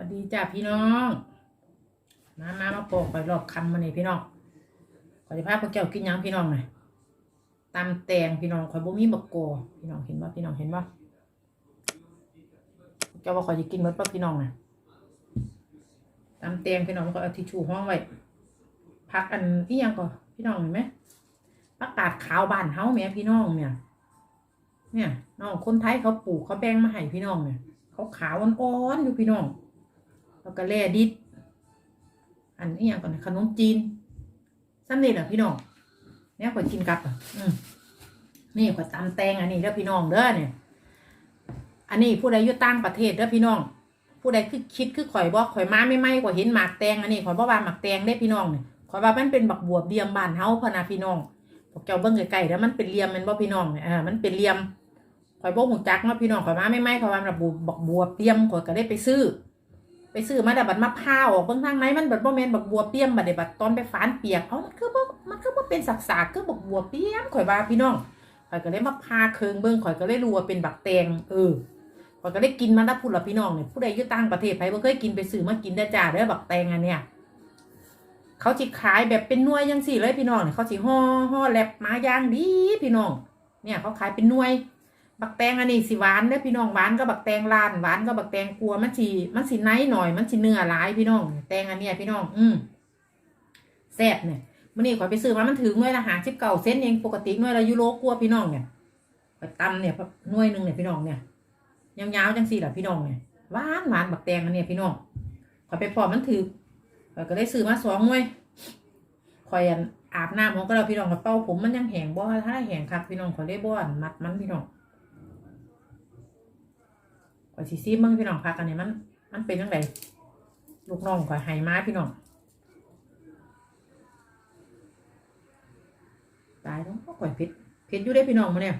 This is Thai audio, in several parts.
สวัสดีจ้าพี่น้อง มามามาโปกไปรอบคำมาเนี่พี่น้องขอจะพาพวกเจ้ากินยังพี่น้องหน่อยตำแตงพี่น้องข่อยบ่มีบักโกอพี่น้องเห็นว่าพี่น้องเห็นว่าพวกเจ้าว่าขอยจะกินมดป่ะพี่น้องน่ะตำแตงพี่น้องก็เอาทิชชู่ห้องไว้พักอันนี่ยังก่อนพี่น้องเห็นไหมผักกาดขาวบ้านเฮาแม่พี่น้องเนี่ย เนี่ยน้องคนไทยเขาปลูกเขาแบ่งมาให้พี่น้องเนี่ยเขาขาวอ่อนๆอยู่พี่น้อง แล้วก็แล่ดิดอันนี้อย่างก่อนนะขนมจีนซ้ำนี่แหละพี่น้องเนี่ยข่อยกินกับอะนี่ข่อยตำแตงอันนี้เด้อพี่น้องเด้อเนี่ยอันนี้ผู้ใดอยู่ต่างประเทศเด้อพี่น้อง ผู้ใดคือคิดคือข่อยบอกข่อยมาไม่ไม่กว่าเห็นหมากแตงอันนี้ข่อยบอกว่าหมากแตงได้พี่น้องเนี่ยข่อยว่ามันเป็นบักบวบเดียมบานเฮาพนะพี่น้องพวกเจ้าเบิ่งไกลๆแล้วมันเป็นเลียมมันบ่พี่น้องเนี่ยอ่ามันเป็นเลียมข่อยบ่ฮู้จักเนาะพี่น้องข่อยมาไม่ไม่ข่อยว่ามันบักบวบเดียมข่อยก็ได้ไปซื้อ ซื้อมาแต่บัดมะพร้าวออกเบิ่งทางไหนมันบัดบ่แมนบักบัวเปียมบัดเดบัดตอนไปฝานเปียกเอ้ามันคือบ่มันคือบ่เป็นสักๆคือบักบัวเปียมข่อยว่าพี่น้องข่อยก็เลยมาพาเคิงเบิ่งข่อยก็เลยรู้ว่าเป็นบักแตงเออข่อยก็ได้กินมาแล้วพูดละพี่น้องเนี่ยผู้ใดอยู่ต่างประเทศไผบ่เคยกินไปซื้อมากินได้จ้าเด้อบักแตงอันเนี้ยเขาสิขายแบบเป็นน่วยจังซี่เลยพี่น้องเนี่ยเขาสิห่อห่อแลบมาย่างดีพี่น้อง เนี่ยเขาขายเป็นน่วย บักแตงอันนี้สิหวานเด้อพี่น้องหวานก็บักแตงลานหวานก็บักแตงกลัวมันสิมันสิไนหน่อยมันสิเนื้อหลายพี่น้อง แตงอันเนี้ยพี่น้อง อืมแซ่บเนี่ยมื่อนี้ขอยไปซื้อมามันถึงหน่วยละหาสิบเก้าเซนเองปกติหน่วยละยูโรกลัวพี่น้องเนี่ยไปตำเนี่ยหน่วยหนึ่งเนี่ยพี่น้องเนี่ยยาวๆจังสี่แหละพี่น้องเนี่ยหวานหวานบักแตงอันเนี้ยพี่น้องขอยไปพอมันถือขอยก็ได้ซื้อมาสองหน่วยข่อยอันอาบน้ำของก็เราพี่น้องกับเป้าผมมันยังแห้งบ่ถ้าแห้งครับพี่น้องขอยได้บ่อนมัดมันพี่น้อง ข่อยสิซีเบิ่งพี่น้องพักกันนี่มัน มันเป็นยังไงลูกน้องข่อยให้มาพี่น้องตายแล้วก็ข่อยเพชรเพชรอยู่ได้พี่น้องมาเนี่ย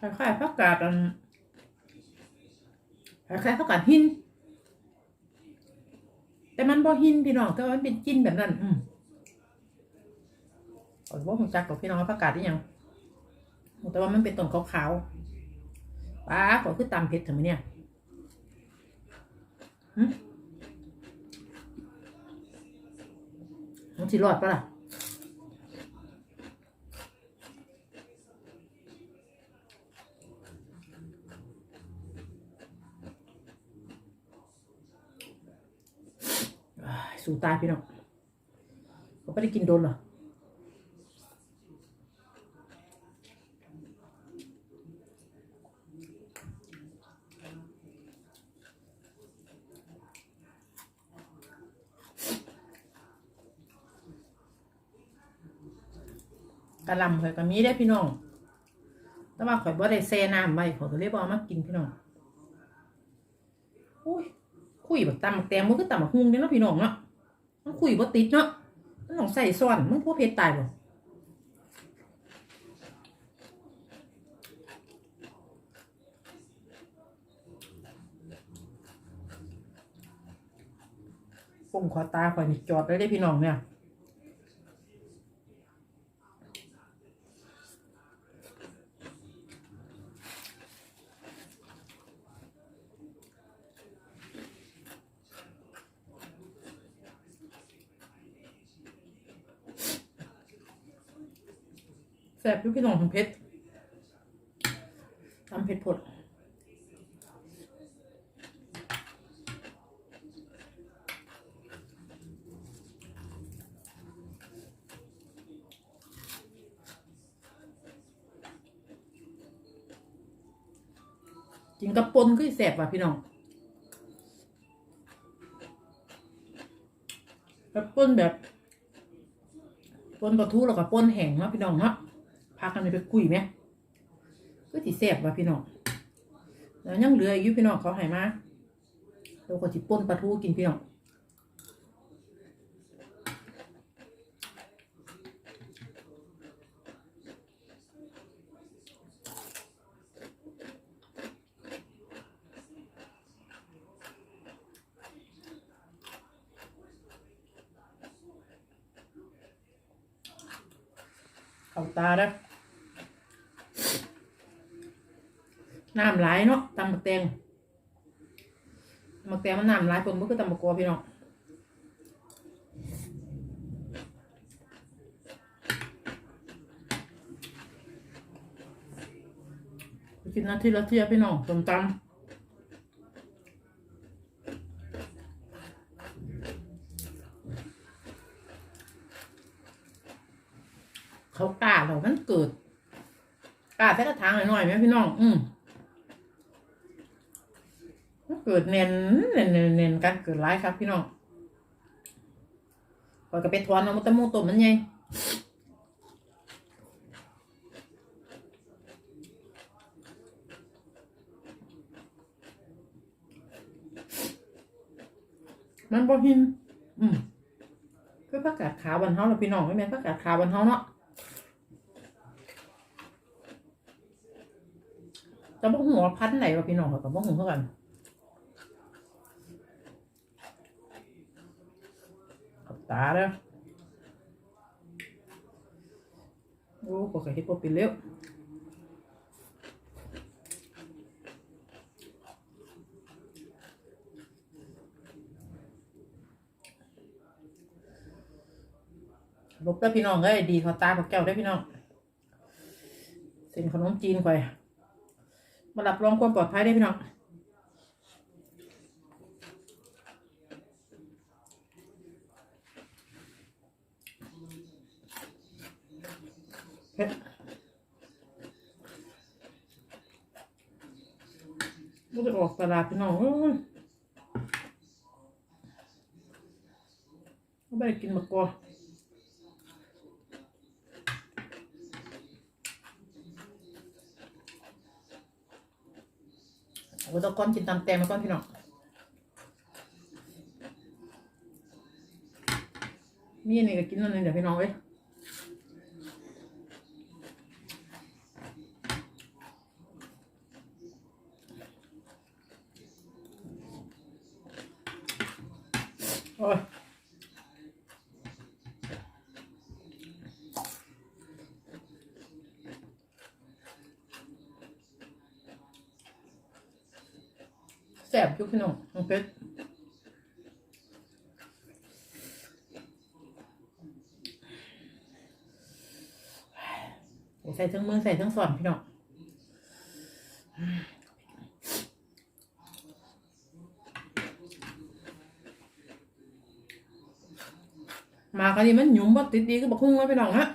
คล้ายๆผักกาดอันคล้ายๆผักกาดหิน แต่มันบ่หินพี่น้องแต่ว่ามันเป็นจินแบบนั้น อืม ข่อยบ่ฮู้จักกับพี่น้องประกาศได้ยังแต่ว่ามันเป็นต้นขาวๆป้าขอคือตำเผ็ดถึงไหมเนี่ยหึมันสิรอดปะล่ะสู้ตายพี่น้องเขาไม่ได้กินโดนเหรอ กะลำข่อยก็มีได้พี่น้อง แต่ว่าข่อยบ่ได้แช่น้ำไว้ข่อยก็เลยบ่เอามากินพี่น้องอุ้ยคุยแบบตำแตงมันคือตำบักฮุงเด้เนาะพี่น้องเนาะมันคุยบ่ติดเนาะมันต้องใส่ซ้อนมันพวกเพชรตายบ่ปุ่มขอตาข่อยนี่จอดเลยได้พี่น้องเนี่ย แซ่พี่น้องทำเผ็ดทำเผ็ดผดกินกับปนคือแซ่บว่ะพี่น้องกับปนแบบปนปลาทูแล้วก็ปนแห้งเนาะพี่น้องเนาะ กันไปคุยไหมก็สิแซ่บว่ะพี่น้องแล้วยังเหลืออยู่พี่น้องเขาให้มาเราก็สิป่นปลาทูกินพี่น้องเอาตาเด้อ น้ำไหลายเนาะตำบักแตงตำบักแตงมันน้ำไหลายผมก็คือตำบักกอพี่น้องกินนาทีละเทียพี่น้องส้มตำเขากล้าเรามันเกิดกล้าแค่กระถางหน่อยไหมพี่น้อง อืม กิดเน้นเน้นเน้นเน้นกันเกิดร้ายครับพี่น้องคอยก็ไปทอนเอามุตะมูตัวมันไงมันบ่หิน อืมคือผักกาดขาวบันเฮาเราพี่น้องไม่แม่นผักกาดขาวบันเฮาเนาะจะบ่หัวพันไหนวะพี่น้องก็บ่หูเท่ากัน กับ ตาเด้อโอ้ก็เคยเห็นพวกปิดเร็วลูกเด้พี่น้องเอ้ยดีเขาตาพวกเจ้าได้พี่น้องเส้นขนมจีนข่อยมารับรองความปลอดภัยได้พี่น้อง เผ็ดมัน จะออกตลาดพี่น้องเอ้ยไม่ได้กินมะกอกเอาตะก้อนกินตำแตงมาก่อนพี่น้อง มีอันนี้ก็กินอันนี้เดี๋ยวพี่น้องเว้ย แสบยุกพี่น้องน้องเพชรใส่ทั้งมือใส่ทั้งสอนพี่น้อง มันนี้มันหยุ่มบ่ติดดีก็บอกคุ้งแล้วพี่น้องฮะ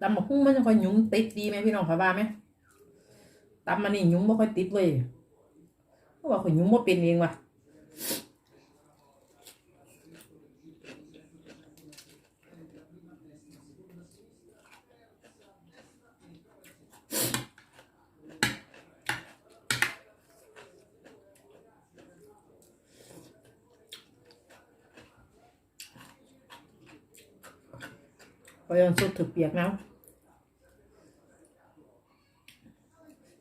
ตำบักหุ่งมันจะค่อยหยุ่มติดดีไหมพี่น้องคะว่าไหมตำมันนี่หยุ่มบ่ค่อยติดเลยเพราะว่าข่อยหยุ่มบ่เป็นเองว่ะ ข่อยยังสุดถือเปียกน้ำ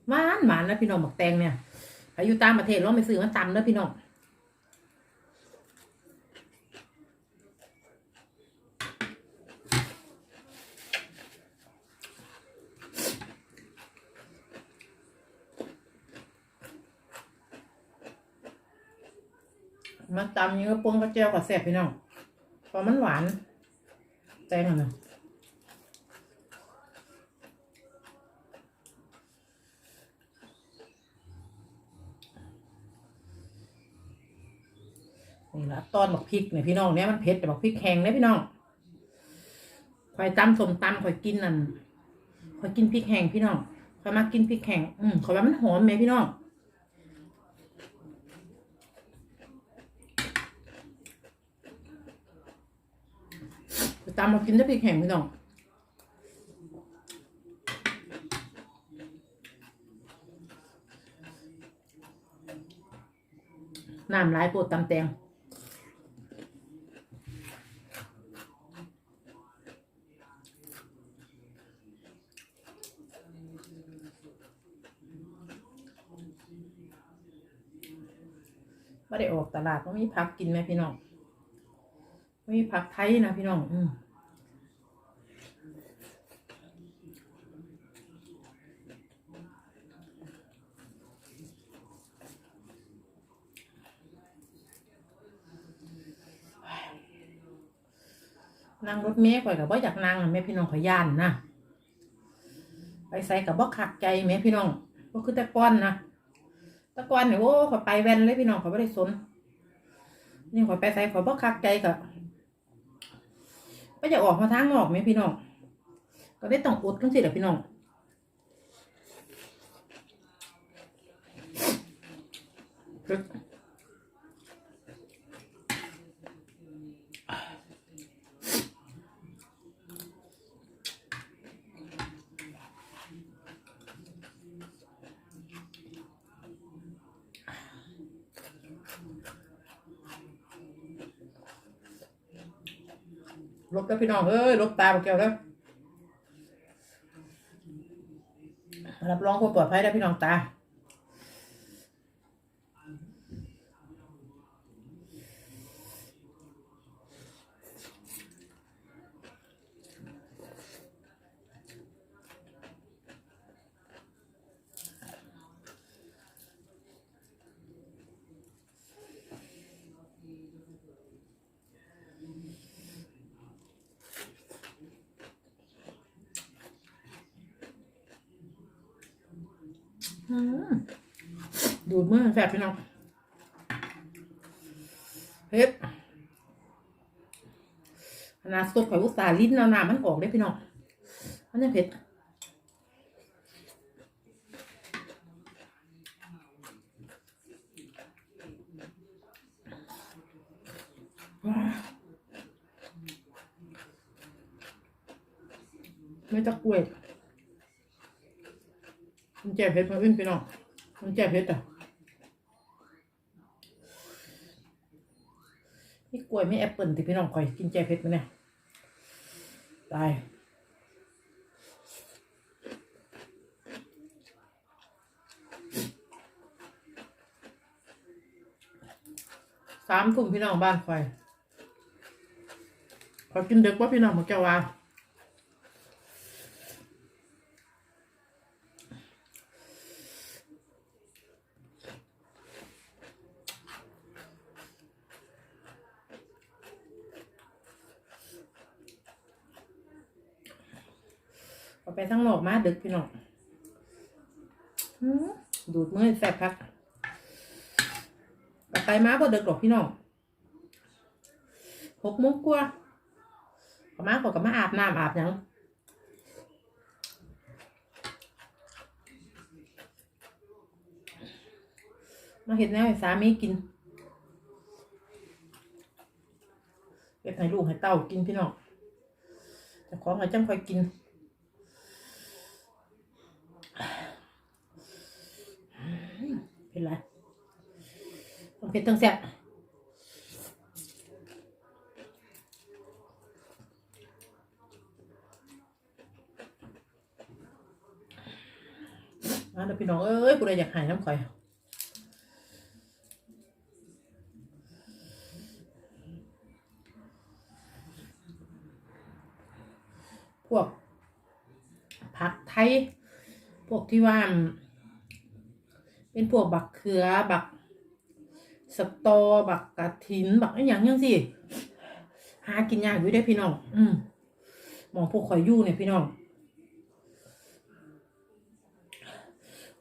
หวานหวานนะพี่น้องบักแตงเนี่ยถ้ายู่ต่างประเทศเราไม่ซื้อมันตำเด้อพี่น้องมันตำอยังก็ปนกระเจียวกับแซ่บพี่น้องพราะมันหวาน แตงอะนะ นี่ละตอนบักพริกเนี่ยพี่น้องเนี่ยมันเผ็ดแต่บักพริกแข็งเนี่ยพี่น้องข่อยตำสมตำข่อยกินนั่นข่อยกินพริกแห้งพี่น้องข่อยมากินพริกแห้งอืมข่อยว่ามันหอมไหมพี่น้องตามมากินได้พริกแห้งพี่น้องน้ำลายปวดตำแตง ไม่ได้ออกตลาดก็มีผักกินไหมพี่น้องไม่มีผักไทยนะพี่น้อง อืมนั่งรถเมล์ข่อยกับว่าอยากนั่งอะแม่พี่น้องขอยย่านนะ ไปใส่กับบ่ขักใจแม่พี่น้องก็คือแต่ก้อนนะ ตะกอนเนี่ยโอ้ขอไปแวนเลยพี่น้องขอไม่ได้สนนี่ขอไปใส่ขอบ่คักใจกับก็จะออกมาทางนอกไหมพี่น้องก็ได้ต้องอดต้องสิแหละพี่น้อง ลบแล้วพี่น้องเอ้ยลบตาบอกแก้วแล้วรับรองความปลอดภัยได้พี่น้องตา ดูดมือแสบพี่น้องเฮ็ดขนาดสดข่อยุตสาลิ้นเอาน้ำมันออกได้พี่น้องมันยังเผ็ดไม่จะกล้วย มันแจ่เพชรมาอื่นพี่น้องมันแจ่เพชรอะนี่กล้วยไม่แอปเปิลที่พี่น้องคอยกินแจ่เพชรมาเนี่ยตายสามทุ่มพี่น้องบ้านคอยขอกินเด็กว่าพี่น้องมาแก้วว่า ทั้งโลกมาดึกพี่น้องหือดูดมือแสบครับเอาไปมาบ่ดึกหรอกพี่น้องหกโมงกว่าเอามาขอกับมาอาบน้ำอาบหยังมาเห็ดแนวให้สามีกินเก็บให้ลูกให้เต้ากินพี่น้องแต่ของให้จังคอยกิน เป็นไรต้องเผ็ดต้องแซ่บมาเดี๋ยวพี่น้อง เอ้ยกูเลยอยากหายน้ำข่อยพวกผักไทย พวกที่ว่า เป็นพวกบักเขือบักสตอบักกระถินบักอหย่างยังสิหากินยากอยู่ได้พี่น้อง อืมมองพวกข่อยอยู่เนี่ยพี่น้อง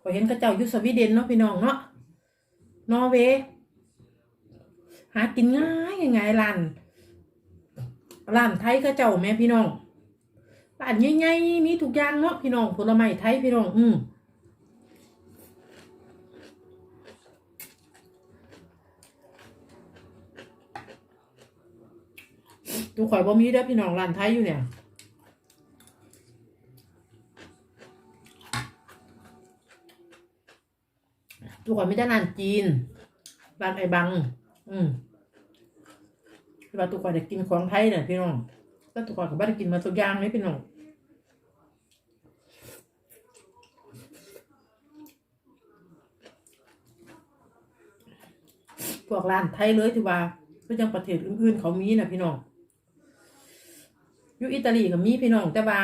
ข่อยเห็นกระเจ้าอยู่สวีเดนเนาะพี่น้องเนาะนอร์เวย์หากินง่ายง่ายร้านร้านไทยกระเจ้าแม่พี่น้องร้านใหญ่ๆมีทุกอย่างเนาะพี่น้องผลไม้ไทยพี่น้อง อืม ดูข่อยบ่มีเด้อพี่น้องร้านไทยอยู่เนี่ยดูข่อยไม่ได้ร้านจีนร้านไอ้บัง อืมคือว่าตุกข่อยได้กินของไทยเนี่ยพี่น้องก็ตุกข่อยก็บ่ได้กินมาทุกอย่างเลยพี่น้องพวกร้านไทยเลยที่ว่าก็ยังประเทศอื่นๆเขามีนะพี่น้อง อยู่อิตาลีก็มีพี่น้องแต่ว่า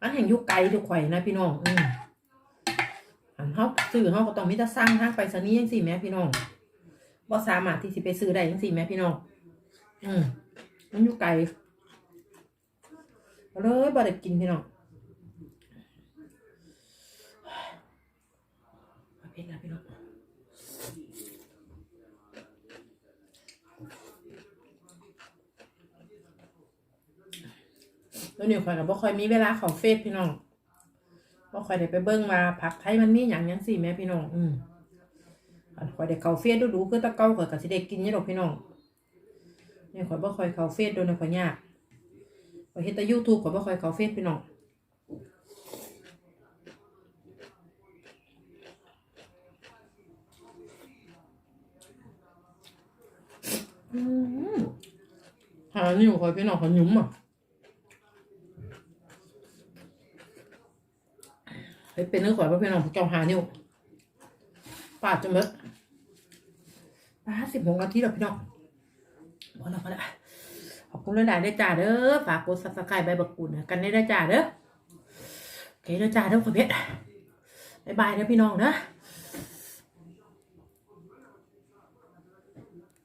อันแห่งยุไกลทุกข่อยนะพี่น้อง อืมอันเขาซื้อเขาก็ต้องมีแต่สั่งทางไปรษณีย์ยังสี่แม่พี่น้องบ่สามารถที่สิไปซื้อได้ยังสี่แม่พี่น้อง อืมมันอยู่ไกลเลยบ่ได้กินพี่น้องประเภทนะพี่น้อง แล้วนี่ข่อยก็บ่ค่อยมีเวลาเข้าเฟซพี่น้องบ่ค่อยได้ไปเบิ่งว่าผักไทยมันมีหยังยังสิแม่พี่น้อง อืมข่อยได้เข้าเฟซดูๆคือตะเก่าข่อยก็สิได้กินอยู่ดอกพี่น้องนี่ข่อยบ่ค่อยเข้าเฟซโดนข่อยยากข่อยเฮ็ดแต่ YouTube ข่อยบ่ค่อยเข้าเฟซพี่น้องอืมหาหนิวข่อยพี่น้องข่อยหยุ่มอะ เฮ้เป็นเรื่องข่อยว่าพี่น้องเจ้าหานิ้วปาดจนเบิดปาดสิบหกนาทีแล้วพี่น้องพอแล้วพอแล้วขอบคุณเลยได้ได้จ้าเด้อฝากกดซับสไครต์ใบบักกุนกันได้ได้จ้าเด้อโอเคได้จ้าเด้อขอเพชรบายบายเด้อพี่น้องเนาะ